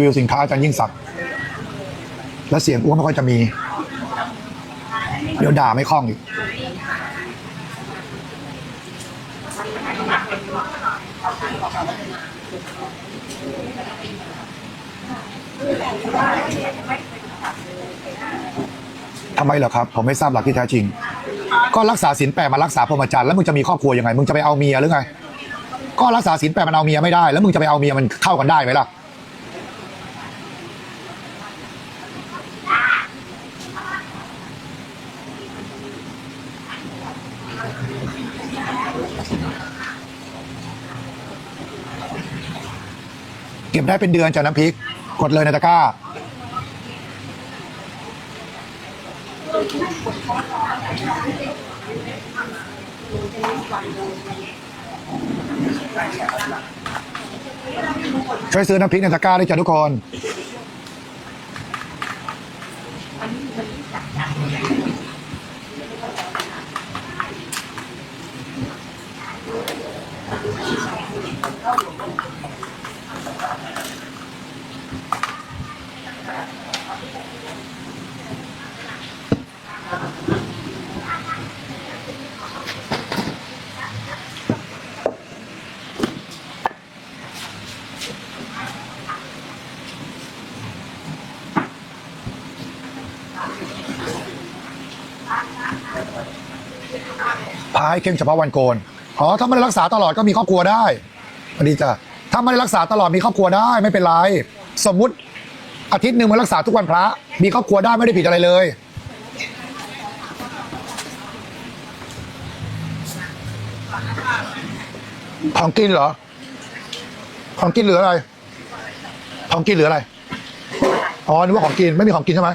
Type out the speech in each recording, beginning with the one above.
รีวิวสินค้าอาจารย์ยิ่งศักดิ์และเสียงอ้วนไม่ค่อยจะมี เดี๋ยวด่าไม่คล่องอีก ทำไมเหรอครับ ผมไม่ทราบหลักที่แท้จริง ก็รักษาศีลแปดมารักษาพรหมจรรย์แล้วมึงจะมีครอบครัวยังไง มึงจะไปเอาเมียหรือไง ก็รักษาศีลแปดมันเอาเมียไม่ได้ แล้วมึงจะไปเอาเมียมันเข้ากันได้ไหมล่ะ เก็บได้เป็นเดือนจากน้ำพริก กดเลยในตะกร้า ช่วยซื้อน้ำพริกในตะกร้าด้วยจ้ะทุกคน พายเข้มเฉพาะวันโกน อ๋อ ถ้าไม่ได้รักษาตลอดก็มีครอบครัวได้สวัสดีจ้ะ ถ้าไม่ได้รักษาตลอดมีครอบครัวได้ไม่เป็นไร สมมุติอาทิตย์หนึ่งมารักษาทุกวันพระ มีครอบครัวได้ไม่ได้ผิดอะไรเลย ของกินเหรอ ของกินเหลืออะไร ของกินเหลืออะไร อ๋อนึกว่าของกินไม่มีของกินใช่ไหม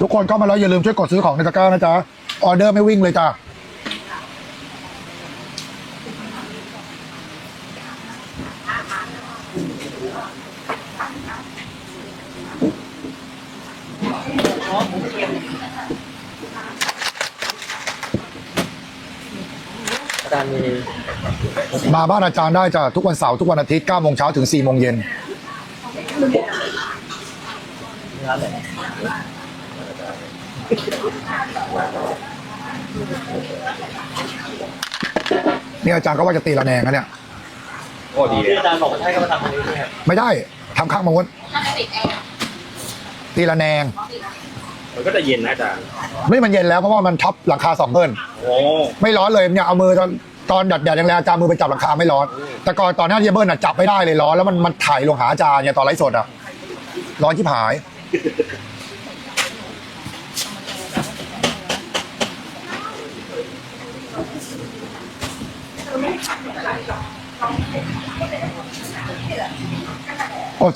ทุกคนเข้ามาแล้วอย่าลืมช่วยกดซื้อของในตะกร้านะจ๊ะ ออเดอร์ไม่วิ่งเลยจ้ะอาจารย์มีมาบ้านอาจารย์ได้จ้ะทุกวันเสาร์ทุกวันอาทิตย์9โมงเช้าถึง4โมงเย็น ร้านไหนนี่อาจารย์ก็ว่าจะตีละแนงนะเนี่ย โอ้ดีที่อาจารย์บอกว่าให้ก็มาทำตรงนี้ใช่ไหมครับไม่ได้ทำข้างมาวนตีละแนง มันก็จะเย็นนะอาจารย์ไม่มันเย็นแล้วเพราะว่ามันทับหลังคาสองเพิ่น โอ้ไม่ร้อนเลยเนี่ยเอามือตอนตอนดัดแดดแรงๆอาจารย์มือไปจับหลังคาไม่ร้อน แต่ก่อนตอนหน้าที่จะเบิ้ลน่ะจับไม่ได้เลยร้อนแล้วมันมันถ่ายลงหาอาจารย์เนี่ยตอนไลฟ์สดอะร้อนชิบหาย โอ้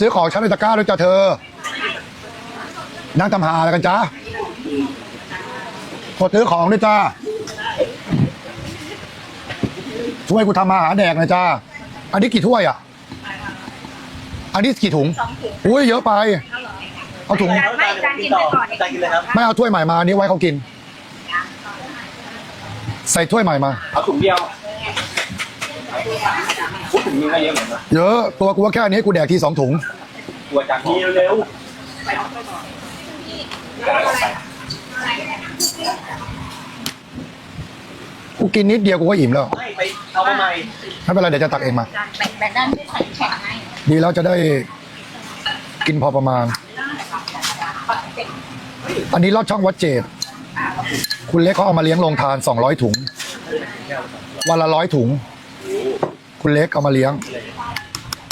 ซื้อของชั้นในตะกร้าด้วยจ้ะเธอ นั่งทำหาอะไรกันจ้ากดซื้อของด้วยจ้า ช่วยกูทำมาหาแดกหนะจ้า อันนี้กี่ถ้วยอะ อันนี้กี่ถุง อุ้ยเยอะไป เอาถุง ไม่อาจารย์กินไปก่อนอาจารย์กินเลยครับ ไม่เอาถ้วยใหม่มาอันนี้ไว้เขากิน ใส่ถ้วยใหม่มา เอาถุงเดียวพูดถุงนึงก็เยอะเหมือนกันเยอะตัวกูว่าแค่อันนี้กูแดกทีสองถุงตัวอาจารย์มีเร็วกูกินนิดเดียวกูก็อิ่มแล้ว ไม่ไปเอามาใหม่ไม่เป็นไรเดี๋ยวจะตักเองมา แบ่งแบ่งด้านที่ใส่แข็งให้ ดีแล้วจะได้กินพอประมาณ อันนี้ลอดช่องวัดเจดคุณเล็กเขาเอามาเลี้ยงโรงทานสองร้อยถุง วันละร้อยถุง คุณเล็กเอามาเลี้ยง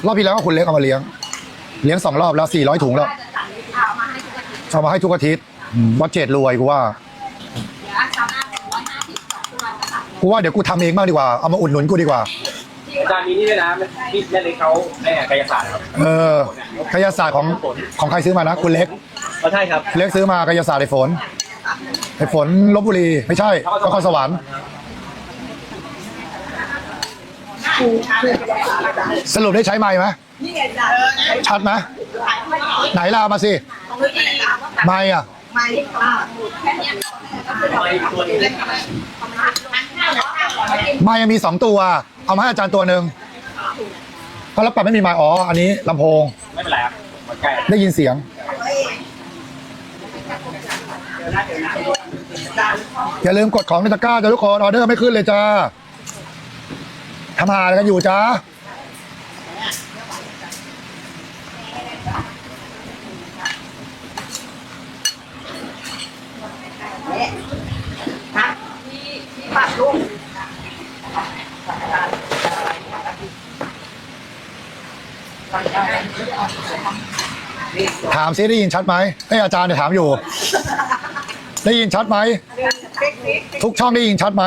รอบที่แล้วก็คุณเล็กเอามาเลี้ยง เลี้ยงสองรอบแล้วสี่ร้อยถุงแล้วจะสั่งเอามาให้ทุกอาทิตย์เอามาให้ทุกอาทิตย์อืมวัดเจดรวยกูว่าเดี๋ยวอาจารย์หน้าร้อยห้าสิบสองตัวจะสั่งกูว่าเดี๋ยวกูทำเองบ้างดีกว่า เอามาอุดหนุนกูดีกว่าที่อาจารย์มีนี่ด้วยนะพี่แม่เล็กเขาไอ้กายศาสตร์ครับ เออกายศาสตร์ของของใครซื้อมานะ คุณเล็ก ก็ใช่ครับ เล็กซื้อมากายศาสตร์ไอ้ฝนไอ้ฝนลบบุรีไม่ใช่นครสวรรค์ สรุปได้ใช้ไม้ไหมชัดไหมไหนล่ะมาสิไม้อะไม่แค่นี้ก็คือเราไม้ยังมีสองตัว เอามาให้อาจารย์ตัวหนึ่งก็แล้วปรับไม่มีไม้อ๋ออันนี้ลำโพง ไม่เป็นไรครับมันใกล้ได้ยินเสียง อย่าลืมกดของในตะกร้าจ้าทุกคนออเดอร์ไม่ขึ้นเลยจ้าทำหาอะไรกันอยู่จ้าปรับลูกถามซิได้ยินชัดไหมให้อาจารย์เนี่ยถามอยู่ ได้ยินชัดไหม ทุกช่องได้ยินชัดไหม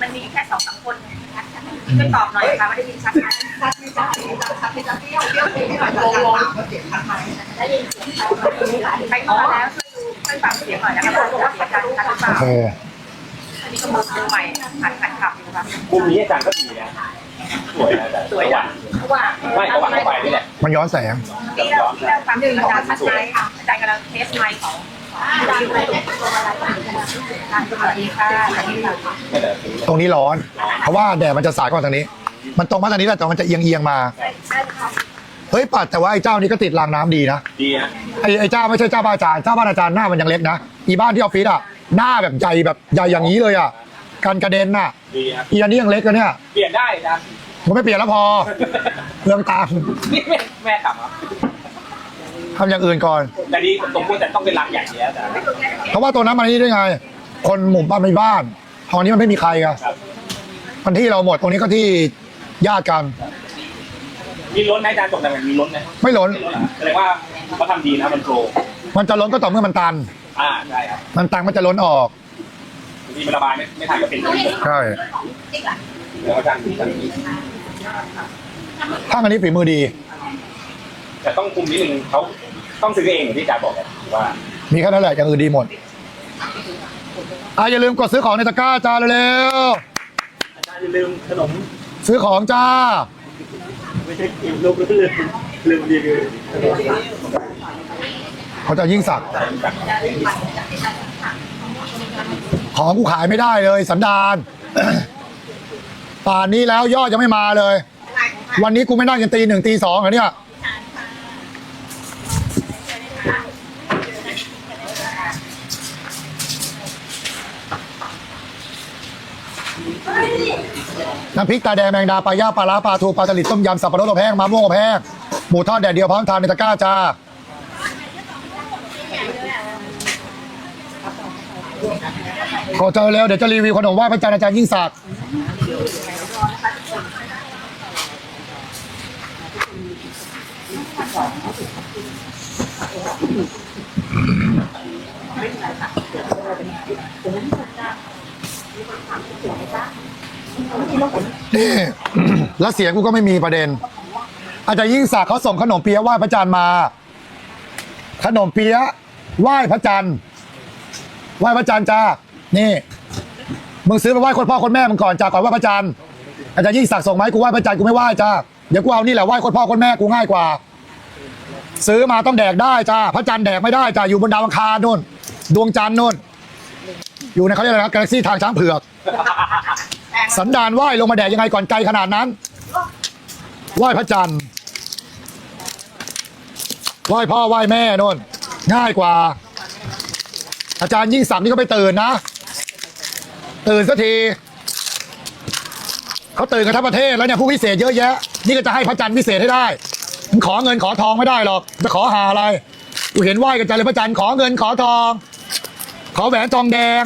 มันมีแค่สองสามคนช่วยตอบหน่อยค่ะว่าได้ยินชัดไหมชัดไม่ชัดชัดไม่ชัดเปรี้ยวเปรี้ยวเปรี้ยวโลงได้ยินเสียงใครเข้ามาแล้วช่วยฟังเสียงหน่อยนะคะบอกว่าเสียงดังชัดหรือเปล่าโอเคอันนี้ก็มือมือใหม่หัดหัดขับอยู่ค่ะมุมนี้อาจารย์ก็ดีนะสวยนะอาจารย์สวยนะเพราะว่าไม่เขาหวานเข้าไปนี่แหละมันย้อนแสงที่เราที่เราฟังอาจารย์ชัดไหมค่ะอาจารย์กำลังเทสไมค์ของ อาจารย์สวัสดีค่ะสวัสดีค่ะไม่แต่ตรงนี้ร้อน เพราะว่าแดดมันจะสาดก่อนทางนี้ มันตรงมาทางนี้แหละแต่มันจะเอียงเอียงๆมา เฮ้ยปัดแต่ว่าไอ้เจ้านี้ก็ติดรางน้ำดีนะ ดีนะไอ้ไอ้เจ้าไม่ใช่เจ้าบ้านอาจารย์ เจ้าบ้านอาจารย์หน้ามันยังเล็กนะ อีบ้านที่ออฟฟิศอะ หน้าแบบใหญ่แบบใหญ่อย่างนี้เลยอะ การกระเด็นน่ะ ดีนะอีอันนี้ยังเล็กกันเนี่ย เปลี่ยนได้อาจารย์ผมไม่เปลี่ยนแล้วพอ เรื่องตามนี่แม่แม่ถามครับ ทำอย่างอื่นก่อน แต่ดีสมควรแต่ต้องเป็นรังใหญ่เนี้ยอาจารย์เพราะว่าตัวนั้นมันนี่ด้วยไง คนหมู่บ้านไม่บ้านตอนนี้มันไม่มีใครไงครับมันที่เราหมดตรงนี้ก็ที่ญาติกัน มีล้นไหมอาจารย์ตกแต่งมีล้นไหมไม่ล้นไม่ล้นเหรอแสดงว่าเขาทำดีนะมันโปรมันจะล้นก็ต่อเมื่อมันตัน อ่าใช่ครับมันตันมันจะล้นออกบางทีมันระบายไม่ไม่ทันก็เป็นอย่างนี้ใช่แล้วอาจารย์อาจารย์ถ้าอันนี้ฝีมือดี แต่ต้องคุมนิดนึงเขา ต้องซื้อเองอย่างที่อาจาบอกเลยว่ามีแค่นั้นแหละอย่างอื่นดีหมดอะอย่าลืมกดซื้อของในตะกร้าจ้าเร็วอาจารย์อย่าลืมขนมๆซื้อของจ้า ไม่ใช่กินลูกลืมลืมรีวิวเขาจะยิ่งสักดิ์ของกูขายไม่ได้เลยสันดาน ป่านนี้แล้วยอดยังไม่มาเลย วันนี้กูไม่นั่งยันตีหนึ่งตีสองเหรอเนี่ย น้ำพริกตาแดงแมงดาปลาย่าปลาล้าปลาทูปลาสลิดต้มยำสับปะรดอบแห้งมะม่วงอบแห้งหมูทอดแดดเดียวพร้อมทานในตะกร้าจ้าขอเจอเร็วเดี๋ยวจะรีวิวขนมไหว้พระจันทร์อาจารย์ยิ่งศักดิ์นี่ี่ แล้วเสียงกูก็ไม่มีประเด็น อาจารย์ยิ่งศักดิ์เขาส่งขนมเปี๊ยะไหว้พระจันทร์มา ขนมเปี๊ยะไหว้พระจันทร์ไหว้พระจันทร์จ้านี่มึงซื้อไปไหว้คนพ่อคนแม่มึงก่อนจ้าก่อนไหว้พระจันทร์อาจารย์ยิ่งศักดิ์ส่งไหมาให้กูไหว้พระจันทร์กูไม่ไหว้จ้าเดี๋ยวกูเอานี่แหละไหว้คนพ่อคนแม่กูง่ายกว่า ซื้อมาต้องแดกได้จ้าพระจันทร์แดกไม่ได้จ้าอยู่บนดาวอังคารนู่น ดวงจันทร์นู่น อยู่ในเขาเรียกอะไรนะกาแล็กซี่ทางช้างเผือก สันดานไหว้ลงมาแดกยังไงก่อนไกลขนาดนั้นไหว้พระจันทร์ไหว้พ่อไหว้แม่นู่นง่ายกว่า อาจารย์ยิ่งศักดิ์นี่ก็ไปตื่นนะ ตื่นสักทีเขาตื่นกันทั้งประเทศแล้วเนี่ยผู้พิเศษเยอะแยะ นี่ก็จะให้พระจันทร์พิเศษให้ได้มึงขอเงินขอทองไม่ได้หรอกจะขอหาอะไรกูเห็นไหว้กันจังเลยพระจันทร์ขอเงินขอทอง ขอแหวนทองแดง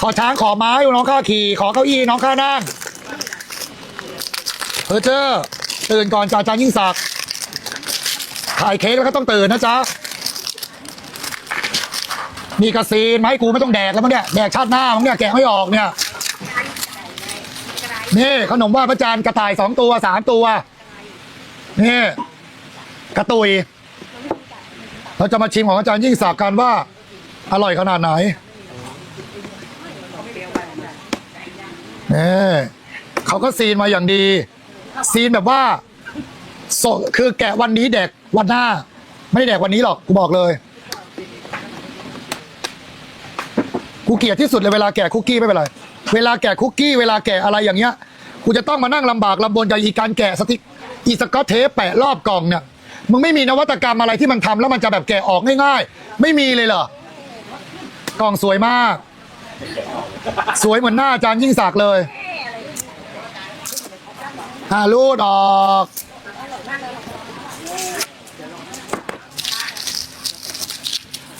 ขอช้างขอไม้น้องข้าขี่ขอเก้าอี้น้องข้านั่งเพอเจอร์ตื่นก่อนจ่าจารย์ยิ่งศักดิ์ถ่ายเค้กแล้วก็ต้องตื่นนะจ๊ะมีกระซีนมาให้กูไม่ต้องแดกแล้วมั้งเนี่ยแดกชาติหน้ามั้งเนี่ยแกะไม่ออกเนี่ยนี่ขนมไหว้พระจันทร์กระต่ายสองตัวสามตัวนี่กระตุย เราจะมาชิมของอาจารย์ยิ่งศักดิ์กันว่า อร่อยขนาดไหน นี่เขาก็ซีนมาอย่างดี ซีนแบบว่าสดคือแกะวันนี้แดกวันหน้า ไม่ได้แดกวันนี้หรอกกูบอกเลย กูเกลียดที่สุดเลยเวลาแกะคุกกี้ไม่เป็นไรเวลาแกะคุกกี้เวลาแกะอะไรอย่างเงี้ยกูจะต้องมานั่งลำบากลำบนกับอีการแกะสติกอีสกอตเทปแปะรอบกล่องเนี่ยมึงไม่มีนวัตกรรมอะไรที่มันทำแล้วมันจะแบบแกะออกง่ายๆ ไม่มีเลยเหรอกล่องสวยมาก สวยเหมือนหน้าอาจารย์ยิ่งศักดิ์เลยอ่ารูดออก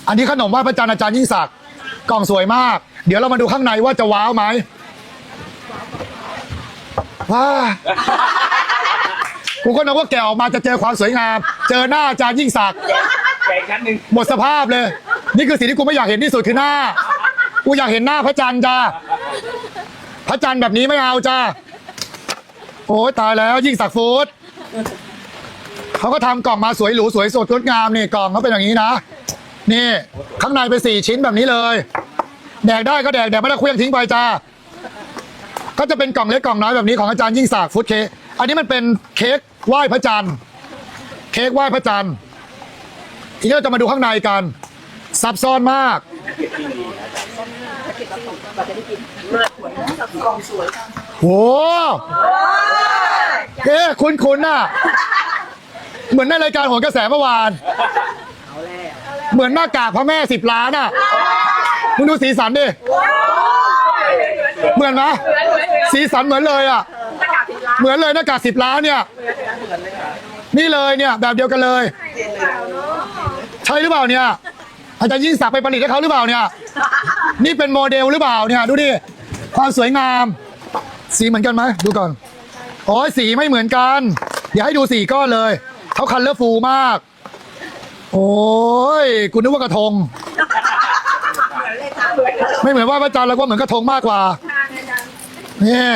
อันนี้ขนมไหว้พระจันทร์อาจารย์ยิ่งศักดิ์กล่องสวยมาก เดี๋ยวเรามาดูข้างในว่าจะว้าวไหมว้ากูก็นึกว่าแกะออกมาจะเจอความสวยงาม เจอหน้าอาจารย์ยิ่งศักดิ์แกอีกชั้นหนึ่งหมดสภาพเลย นี่คือสิ่งที่กูไม่อยากเห็นที่สุดคือหน้า กูอยากเห็นหน้าพระจันทร์จ้าพระจันทร์แบบนี้ไม่เอาจ้าโอ้ยตายแล้วยิ่งศักฟูดเขาก็ทำกล่องมาสวยหรูสวยสดงดงามนี่กล่องเขาเป็นอย่างนี้นะนี่ข้างในเป็นสี่ชิ้นแบบนี้เลย แดกได้ก็แดกแดกไม่ได้เคลื่องทิ้งไปจ้าก็จะเป็นกล่องเล็กกล่องน้อยแบบนี้ของอาจารย์ยิ่งศักดิ์ฟุตเค้กอันนี้มันเป็นเค้กไหว้พระจันทร์ เค้กไหว้พระจันทร์ทีนี้เราจะมาดูข้างในกัน ซับซ้อนมากโหเอ๊ะคุณคุณน่ะ เหมือนในรายการโหนกระแสเมื่อวาน เหมือนหน้ากากพระแม่สิบล้านอะ มึงดูสีสันดิ เหมือนไหมสีสันเหมือนเลยอะ เหมือนเลยหน้ากากสิบล้านเนี่ย นี่เลยเนี่ยแบบเดียวกันเลย ใช่หรือเปล่าเนี่ย อาจารย์ยิ่งศักดิ์ไปผลิตให้เขาหรือเปล่าเนี่ย นี่เป็นโมเดลหรือเปล่าเนี่ย ดูดิ ความสวยงาม สีเหมือนกันไหมดูก่อนโอ้ยสีไม่เหมือนกัน อย่าให้ดูสีก้อนเลย เขาคันเลอร์ฟูมาก โอ้ยกูนึกว่ากระทง ไม่เหมือนว่าพระจันทร์แล้วก็เหมือนกระทงมากกว่านี่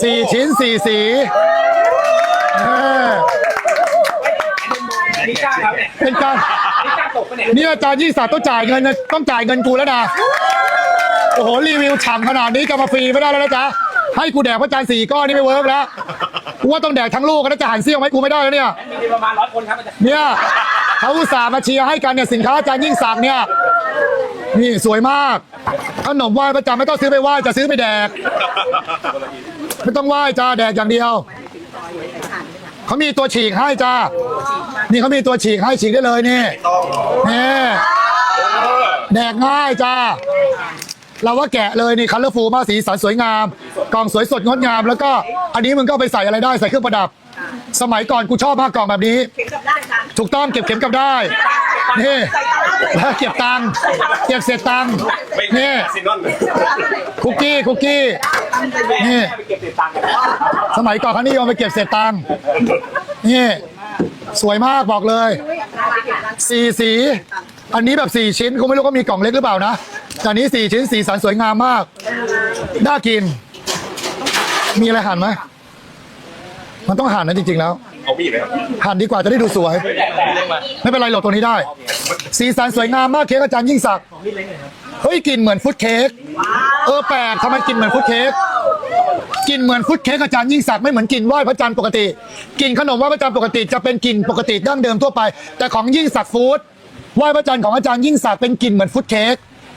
สี่ชิ้นสี่สีเอออันนี้กล้าครับ เนี่ยเป็นการอันนี้กล้าตกปะเนี่ยนี่อาจารย์ยิ่งศักดิ์ต้องจ่ายเงินนะต้องจ่ายเงินกูแล้วนะโอ้โหรีวิวฉ่ำขนาดนี้จะมาฟรีไม่ได้แล้วนะจ๊ะให้กูแดกพระจันทร์สี่ก้อนนี่ไม่เวิร์กแล้วกูว่าต้องแดกทั้งลูกแล้วจะหันเซี่ยวไหมกูไม่ได้แล้วเนี่ยมีประมาณร้อยคนครับอาจารย์เนี่ยเขาอุตส่าห์มาเชียร์ให้กันเนี่ยสินค้าอาจารย์ยิ่งศักดิ์เนี่ยนี่สวยมากขนมไหว้ประจำไม่ต้องซื้อไปไหว้จะซื้อไปแดก ไม่ต้องไหว้จ้าแดกอย่างเดียวเขามีตัวฉีกให้จ้า นี่เขามีตัวฉีกให้ฉีกได้เลยนี่นี่แดกง่ายจ้า เราว่าแกะเลยนี่คัลเลอร์ฟูมากสีสันสวยงาม กล่องสวยสดงดงาม แล้วก็อันนี้มึงก็เอาไปใส่อะไรได้ใส่เครื่องประดับ สมัยก่อนกูชอบมากกล่องแบบนี้ ถูกต้องเก็บเข็มกลับได้นี่แล้วเก็บตังค์เก็บเศษตังค์นี่ซินนอนเลยคุกกี้คุกกี้นี่ไปเก็บเศษตังค์กันสมัยก่อนเขานิยมไปเก็บเศษตังค์นี่ สวยมากบอกเลยสี่สี อันนี้แบบสี่ชิ้นกูไม่รู้ว่ามีกล่องเล็กหรือเปล่านะแต่อันนี้สี่ชิ้นสีสันสวยงามมาก น่ากิน มีอะไรหั่นไหม มันต้องหั่นนะจริง ๆ แล้ว เอามีดเลยครับหั่นดีกว่าจะได้ดูสวย ไม่เป็นไรหลบตัวนี้ได้ สีสันสวยงามมากเค้กอาจารย์ยิ่งศักดิ์ เฮ้ยกลิ่นเหมือนฟุตเค้กเออแปลกทำไมกลิ่นเหมือนฟุตเค้กกลิ่นเหมือนฟุตเค้กอาจารย์ยิ่งศักดิ์ไม่เหมือนกลิ่นไหว้พระจันทร์ปกติกลิ่นขนมไหว้พระจันทร์ปกติจะเป็นกลิ่นปกติดั้งเดิมทั่วไป แต่ของยิ่งศักดิ์ฟู้ดไหว้พระจันทร์ของอาจารย์ยิ่งศักดิ์เป็นกลิ่นเหมือนฟุตเค้ก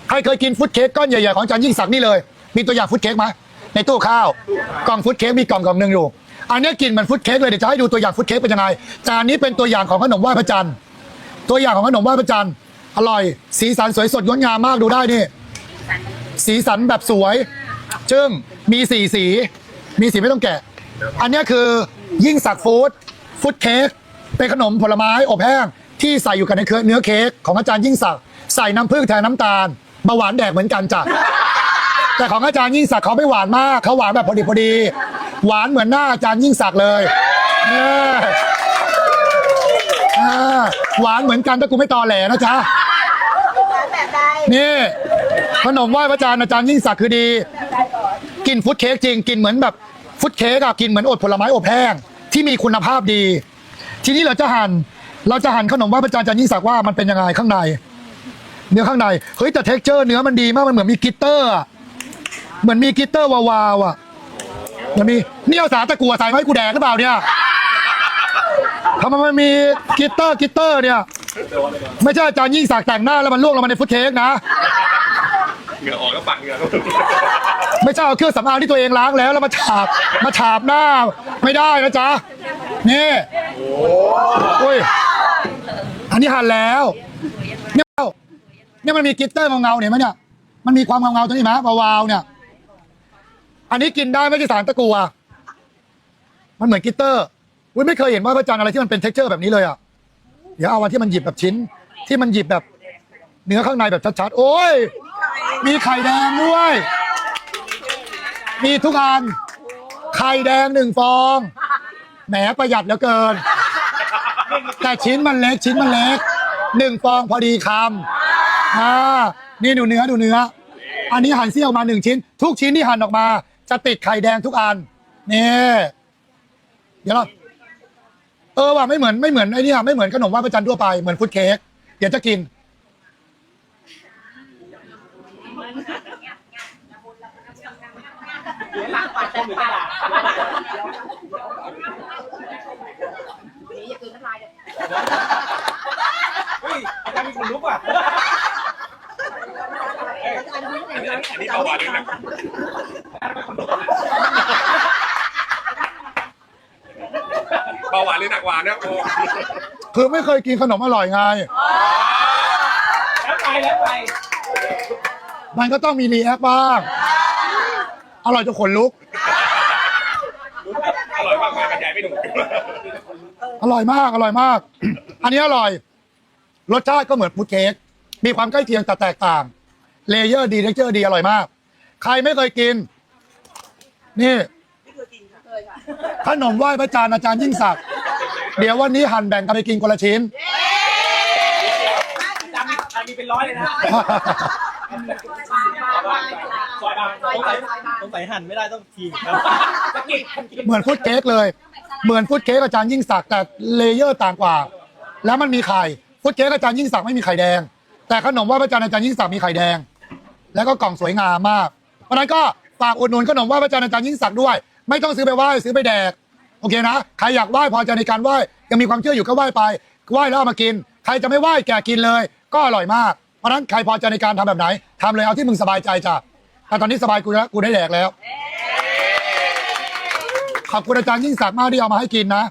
ใครเคยกินฟุตเค้กก้อนใหญ่ๆของอาจารย์ยิ่งศักดิ์นี่เลย มีตัวอย่างฟุตเค้กไหมในตู้ข้าวกล่องฟุตเค้กมีกล่องกล่องหนึ่งอยู่อันนี้กลิ่นเหมือนฟุตเค้กเลยเดี๋ยวจะให้ดูตัวอย่างฟุตเค้กเป็นยังไงจานนี้เป็นตัวอย่างของขนมไหว้พระจันทร์ตัวอย่างของขนมไหว้พระจันทร์ อร่อย สีสันสวยสดงดงามมากดูได้นี่ สีสันแบบสวย จึ้งมีสีสี มีสีไม่ต้องแกะ อันนี้คือยิ่งสักฟู้ดฟู้ดเค้กเป็นขนมผลไม้อบแห้ง ที่ใส่อยู่กันในเนื้อเค้กของอาจารย์ยิ่งศักใส่น้ำผึ้งแทนน้ำตาลมาหวานแดกเหมือนกันจ้ะแต่ของอาจารย์ยิ่งศักดิ์เขาไม่หวานมากเขาหวานแบบพอดีพอดี หวานเหมือนหน้าอาจารย์ยิ่งศักดิ์เลยเนี่ยหวานเหมือนกันถ้ากูไม่ตอแหลนะจ๊ะ นี่ขนมไหว้พระจันทร์อาจารย์ยิ่งศักดิ์คือดี กินฟุตเค้กจริง กินเหมือนแบบฟุตเค้กอะกินเหมือนอดผลไม้อบแห้งที่มีคุณภาพดี ทีนี้เราจะหั่นเราจะหั่นขนมไหว้พระจันทร์อาจารย์ยิ่งศักดิ์ว่ามันเป็นยังไงข้างใน เนื้อข้างในเฮ้ยแต่เท็กเจอร์เนื้อมันดีมากมันเหมือนมีกิตเตอร์อะเหมือนมีกิตเตอร์วาวๆอะมันมีนี่เอาสาตะกัวใส่ไว้กูแดกหรือเปล่าเนี่ยทำไมมันมีกิตเตอร์กิตเตอร์เนี่ย ไม่ใช่อาจารย์ยิ่งศักดิ์แต่งหน้าแล้วมันล่วงลงมาในฟุตเค้กนะ เหงื่อออกก็ปักเหงื่อไม่ใช่เอาเครื่องสำอางที่ตัวเองล้างแล้วแล้วมาฉาบมาฉาบหน้า ไม่ได้นะจ๊ะนี่โอ้ยอันนี้หั่นแล้วเนี่ยเนี่ยมันมีกลิตเตอร์เงาๆเนี่ยมั้ยเนี่ยมันมีความเงาๆตรงนี้ไหมวาวๆเนี่ย อันนี้กินได้ไม่ใช่สารตะกัวมันเหมือนกลิตเตอร์อุ้ยไม่เคยเห็นว่าพระจันทร์อะไรที่มันเป็นเท็กเจอร์แบบนี้เลยอะ เดี๋ยวเอาวันที่มันหยิบแบบชิ้น ที่มันหยิบแบบ เนื้อข้างในแบบชัดๆ โอ้ย มีไข่แดงด้วย มีทุกอัน ไข่แดงหนึ่งฟอง แหมประหยัดเหลือเกิน แต่ชิ้นมันเล็กชิ้นมันเล็กหนึ่งฟองพอดีคำอ่านี่ดูเนื้อดูเนื้อ อันนี้หั่นเสี้ยวมาหนึ่งชิ้น ทุกชิ้นที่หั่นออกมา จะติดไข่แดงทุกอัน นี่ เดี๋ยวเรา เออว่ะไม่เหมือนไม่เหมือนไอ้นี่อะไม่เหมือนขนมไหว่าประจันทร์ทั่วไปเหมือนฟุตเค้กเดี๋ยวจะกิน เฮ้ยอาจารย์มีคนลุกว่ะอันนี้อันนี้เบาหวานเลยนะเบาหวานหรือหนักหวานนะโอ้ คือไม่เคยกินขนมอร่อยไง แล้วไปแล้วไปมันก็ต้องมีรีแอคบ้าง อร่อยจนขนลุก อร่อยมากมากบรรยายไม่ถูกอร่อยมากอร่อยมาก อันนี้อร่อย รสชาติก็เหมือนพุดเค้ก มีความใกล้เคียงแต่แตกต่าง เลเยอร์ดีเท็กเจอร์ดีอร่อยมาก ใครไม่เคยกิน นี่ขนมไหว้พระจันทร์อาจารย์ยิ่งศักดิ์ เดี๋ยววันนี้หั่นแบ่งกันไปกินคนละชิ้นอาจารย์มีอาจารย์มีเป็นร้อยเลยนะซอยบางสงสัยสงสัยหั่นไม่ได้ต้องทีบครับสะกิดสะกิดเหมือนฟุตเค้กเลย เหมือนฟุตเค้กอาจารย์ยิ่งศักดิ์แต่เลเยอร์ต่างกว่า แล้วมันมีไข่ฟุตเค้กอาจารย์ยิ่งศักดิ์ไม่มีไข่แดง แต่ขนมไหว่าพระจันทร์อาจารย์ยิ่งศักดิ์มีไข่แดง แล้วก็กล่องสวยงามมากเพราะฉะนั้นก็ฝากอุดหนุนขนมไหว่าพระจันทร์อาจารย์ยิ่งศักดิ์ด้วย ไม่ต้องซื้อไปไหว้ซื้อไปแดก โอเคนะ ใครอยากไหว้พอใจในการไหว้ยังมีความเชื่ออยู่ก็ไหว้ไปไหว้แล้วเอามากิน ใครจะไม่ไหว้แกกินเลย ก็อร่อยมาก เพราะฉะนั้นใครพอใจในการทำแบบไหนทำเลยเอาที่มึงสบายใจจ้ะแต่ตอนนี้สบายกูแล้วกูได้แดกแล้ว ขอบคุณอาจารย์ยิ่งศักดิ์มากที่เอามาให้กินนะ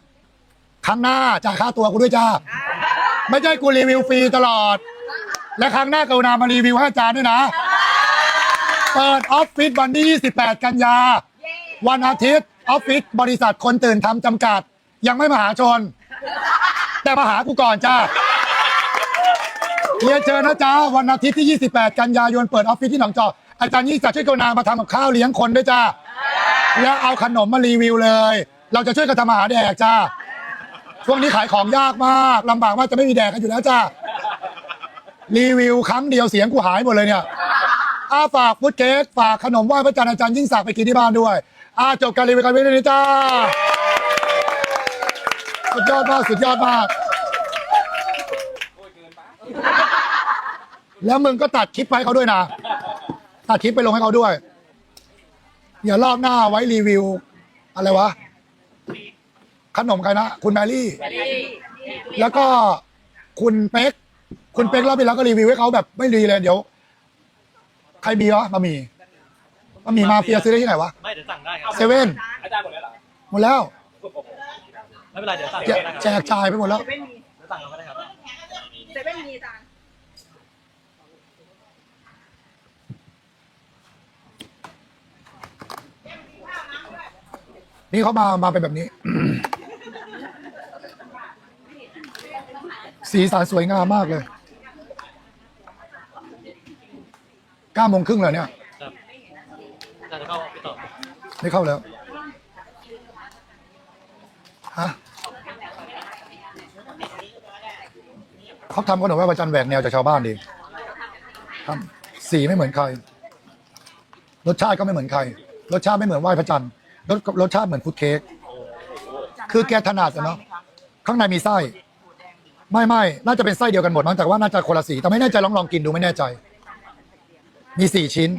ครั้งหน้าจ่ายค่าตัวกูด้วยจ้า ไม่ใช่กูรีวิวฟรีตลอด และครั้งหน้ากรุณามารีวิวให้อาจารย์ด้วยนะ เปิดออฟฟิศวันที่ 28 กันยา วันอาทิตย์ ออฟฟิศบริษัทคนตื่นทำจำกัด ยังไม่มหาชน แต่มาหากูก่อนจ้าเรียนเชิญนะจ๊ะวันอาทิตย์ที่ 28 กันยายนเปิดออฟฟิศที่หนองจอกอาจารย์ยิ่งศักดิ์ช่วยกรุณามาทำกับข้าวเลี้ยงคนด้วยจ้าแล้วเอาขนมมารีวิวเลย เราจะช่วยกันทำอาหารแดกจ้าช่วงนี้ขายของยากมากลำบากมากจะไม่มีแดกกันอยู่แล้วจ้ารีวิวครั้งเดียวเสียงกูหายหมดเลยเนี่ยอาฝากฟุตเค้กฝากขนมไหว้พระจันทร์อาจารย์ยิ่งศักดิ์ไปกินที่บ้านด้วย อาจบการรีวิวกันไปเลยนะจ้า สุดยอดมาก สุดยอดมาก แล้วมึงก็ตัดคลิปไปให้เขาด้วยนะ ตัดคลิปไปลงให้เขาด้วย เดี๋ยวรอบหน้าไว้รีวิว อะไรวะ ขนมใครนะ คุณแมรี่ แล้วก็คุณเป๊ก คุณเป๊กรอบที่แล้วก็รีวิวให้เขาแบบไม่ดีเลยเดี๋ยว ใครมีวะมามี มามีมาเฟียซื้อได้ที่ไหนวะ ไม่เดี๋ยวสั่งได้ครับเซเว่นอาจารย์หมดแล้วเหรอหมดแล้วไม่เป็นไรเดี๋ยวสั่งแจได้กครับแจกจ่ายไปหมดแล้วเซเว่นมีเดี๋ยวสั่งเราก็ได้ครับเซเว่นมีอาจารย์นี่เขามา มาเป็นแบบนี้ สีสันสวยงามมากเลยเก้าโมงครึ่งแล้วเนี่ย ครับอาจารย์จะเข้าไปต่อ ไม่เข้าแล้วฮะเขาทำขนมไหว้พระจันทร์แหวกแนวจากชาวบ้านดีทำสีไม่เหมือนใคร รสชาติก็ไม่เหมือนใคร รสชาติไม่เหมือนไหว้พระจันทร์รสรสชาติเหมือนฟุตเค้กคือแกถนัดอะเนาะข้างในมีไส้ ไม่ไม่น่าจะเป็นไส้เดียวกันหมดมั้งแต่ว่าน่าจะคนละสีแต่ไม่แน่ใจลองลองกินดูไม่แน่ใจ มีสี่ชิ้น